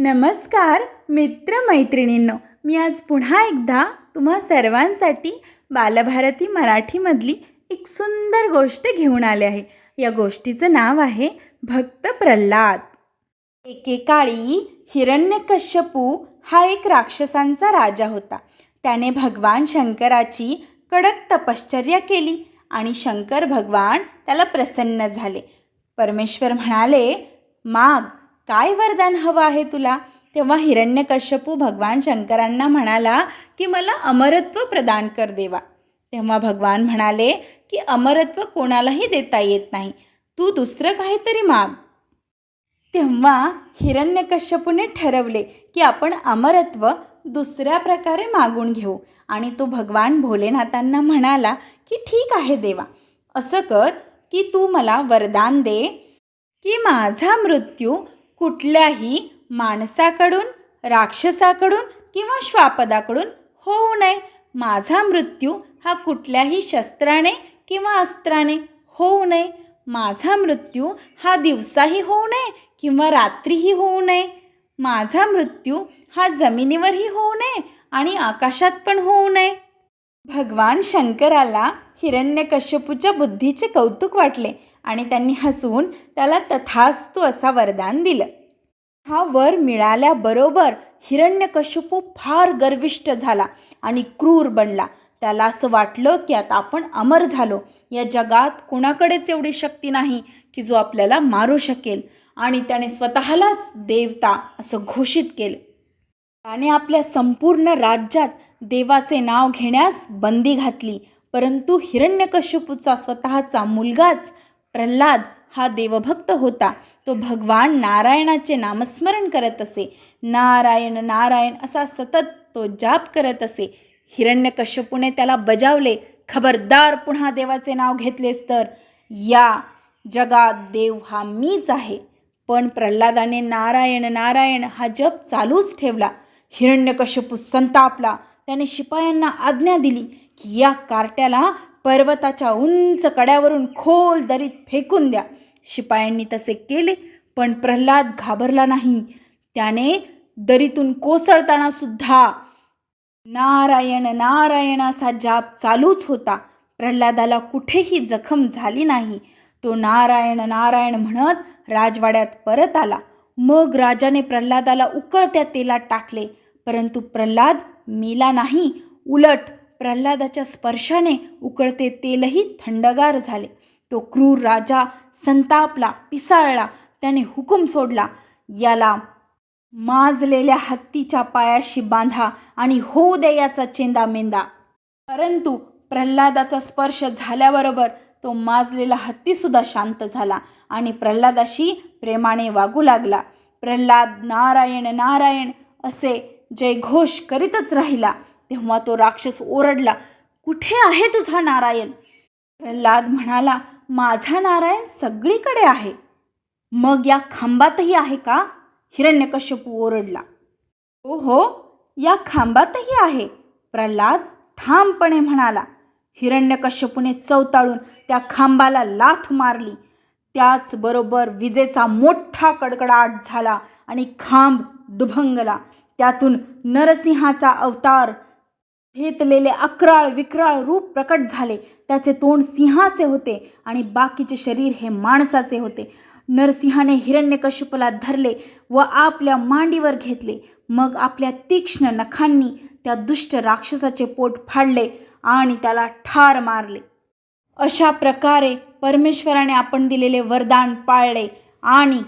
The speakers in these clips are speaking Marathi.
नमस्कार मित्रमैत्रिणींनो. मी आज पुन्हा एकदा तुम्हा सर्वांसाठी बालभारती मराठीमधली एक सुंदर गोष्ट घेऊन आले आहे. या गोष्टीचं नाव आहे भक्त प्रल्हाद. एकेकाळी हिरण्यकश्यपू हा एक राक्षसांचा राजा होता. त्याने भगवान शंकराची कडक तपश्चर्या केली आणि शंकर भगवान त्याला प्रसन्न झाले. परमेश्वर म्हणाले माग काय वरदान हवं आहे तुला? तेव्हा हिरण्यकश्यपू भगवान शंकरांना म्हणाला की मला अमरत्व प्रदान कर देवा. तेव्हा भगवान म्हणाले की अमरत्व कोणालाही देता येत नाही. तू दुसरं काहीतरी माग. तेव्हा हिरण्यकश्यपूने ठरवले की आपण अमरत्व दुसऱ्या प्रकारे मागून घेऊ. आणि तो भगवान भोलेनाथांना म्हणाला की ठीक आहे देवा. असं कर की तू मला वरदान दे की माझा मृत्यू कुठल्याही माणसाकडून राक्षसाकडून किंवा श्वापदाकडून होऊ नये. माझा मृत्यू हा कुठल्याही शस्त्राने किंवा अस्त्राने होऊ नये. माझा मृत्यू हा दिवसाही होऊ नये किंवा रात्रीही होऊ नये. माझा मृत्यू हा जमिनीवरही होऊ नये आणि आकाशात पण होऊ नये. भगवान शंकराला हिरण्यकश्यपूच्या बुद्धीचे कौतुक वाटले. आणि त्यांनी हसून त्याला तथास्तू असा वरदान दिलं. हा वर मिळाल्याबरोबर हिरण्यकश्यपू फार गर्विष्ट झाला आणि क्रूर बनला. त्याला असं वाटलं की आता आपण अमर झालो. या जगात कोणाकडेच एवढी शक्ती नाही की जो आपल्याला मारू शकेल. आणि त्याने स्वतःलाच देवता असं घोषित केलं. त्याने आपल्या संपूर्ण राज्यात देवाचे नाव घेण्यास बंदी घातली. परंतु हिरण्यकश्यपूचा स्वतःचा मुलगाच प्रल्हाद हा देवभक्त होता. तो भगवान नारायणाचे नामस्मरण करत असे. नारायण नारायण असा सतत तो जाप करत असे. हिरण्यकश्यपूने त्याला बजावले. खबरदार पुन्हा देवाचे नाव घेतलेस तर. या जगात देव हा मीच आहे. पण प्रल्हादाने नारायण नारायण हा जप चालूच ठेवला. हिरण्यकश्यपू संतापला. त्याने शिपायांना आज्ञा दिली की या कार्ट्याला पर्वताच्या उंच कड्यावरून खोल दरीत फेकून द्या. शिपायांनी तसे केले पण प्रल्हाद घाबरला नाही. त्याने दरीतून कोसळताना सुद्धा नारायण नारायण असा जाप चालूच होता. प्रल्हादाला कुठेही जखम झाली नाही. तो नारायण नारायण म्हणत राजवाड्यात परत आला. मग राजाने प्रल्हादाला उकळत्या तेलात टाकले परंतु प्रल्हाद मेला नाही. उलट प्रल्हादाच्या स्पर्शाने उकळते तेलही थंडगार झाले. तो क्रूर राजा संतापला पिसाळला त्याने हुकूम सोडला. याला माजलेल्या हत्तीच्या पायाशी बांधा आणि होऊ दे याचा चेंदा मेंदा परंतु प्रल्हादाचा स्पर्श झाल्याबरोबर तो माजलेला हत्तीसुद्धा शांत झाला आणि प्रल्हादाशी प्रेमाने वागू लागला. प्रल्हाद नारायण नारायण असे जयघोष करीतच राहिला. तेव्हा तो राक्षस ओरडला कुठे आहे तुझा नारायण? प्रल्हाद म्हणाला माझा नारायण सगळीकडे आहे. मग या खांबातही आहे का? हिरण्यकश्यपू ओरडला. ओ हो या खांबातही आहे प्रल्हाद ठामपणे म्हणाला. हिरण्यकश्यपूने चवताळून त्या खांबाला लाथ मारली. त्याचबरोबर विजेचा मोठा कडकडाट झाला आणि खांब दुभंगला. त्यातून नरसिंहाचा अवतार घेतलेले अकराळ विक्राळ रूप प्रकट झाले. त्याचे तोंड सिंहाचे होते आणि बाकीचे शरीर हे माणसाचे होते. नरसिंहाने हिरण्यकश्यपूला धरले व आपल्या मांडीवर घेतले. मग आपल्या तीक्ष्ण नखांनी त्या दुष्ट राक्षसाचे पोट फाडले आणि त्याला ठार मारले. अशा प्रकारे परमेश्वराने आपण दिलेले वरदान पाळले आणि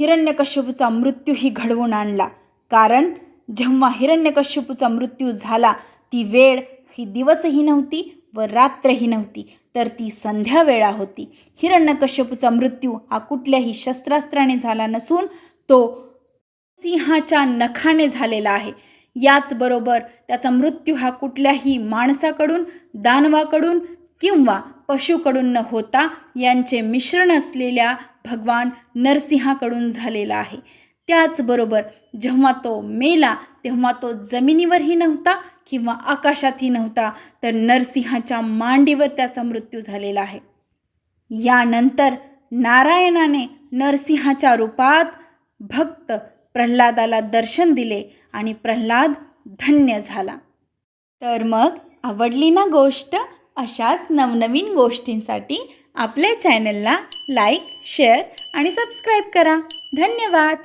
हिरण्यकश्यपूचा मृत्यूही घडवून आणला. कारण जेव्हा हिरण्यकश्यपूचा मृत्यू झाला ती वेळ ही दिवसही नव्हती व रात्रही नव्हती तर ती संध्यावेळा होती. हिरण्यकश्यपूचा मृत्यू हा कुठल्याही शस्त्रास्त्राने झाला नसून तो सिंहाच्या नखाने झालेला आहे. याचबरोबर त्याचा मृत्यू हा कुठल्याही माणसाकडून दानवाकडून किंवा पशुकडून न होता यांचे मिश्रण असलेल्या भगवान नरसिंहाकडून झालेला आहे. त्याचबरोबर जेव्हा तो मेला तेव्हा तो जमिनीवरही नव्हता किंवा आकाशातही नव्हता तर नरसिंहाच्या मांडीवर त्याचा मृत्यू झालेला आहे. यानंतर नारायणाने नरसिंहाच्या रूपात भक्त प्रल्हादाला दर्शन दिले आणि प्रल्हाद धन्य झाला. तर मग आवडली ना गोष्ट? अशाच नवनवीन गोष्टींसाठी आपल्या चॅनलला लाईक शेअर आणि सबस्क्राईब करा. धन्यवाद!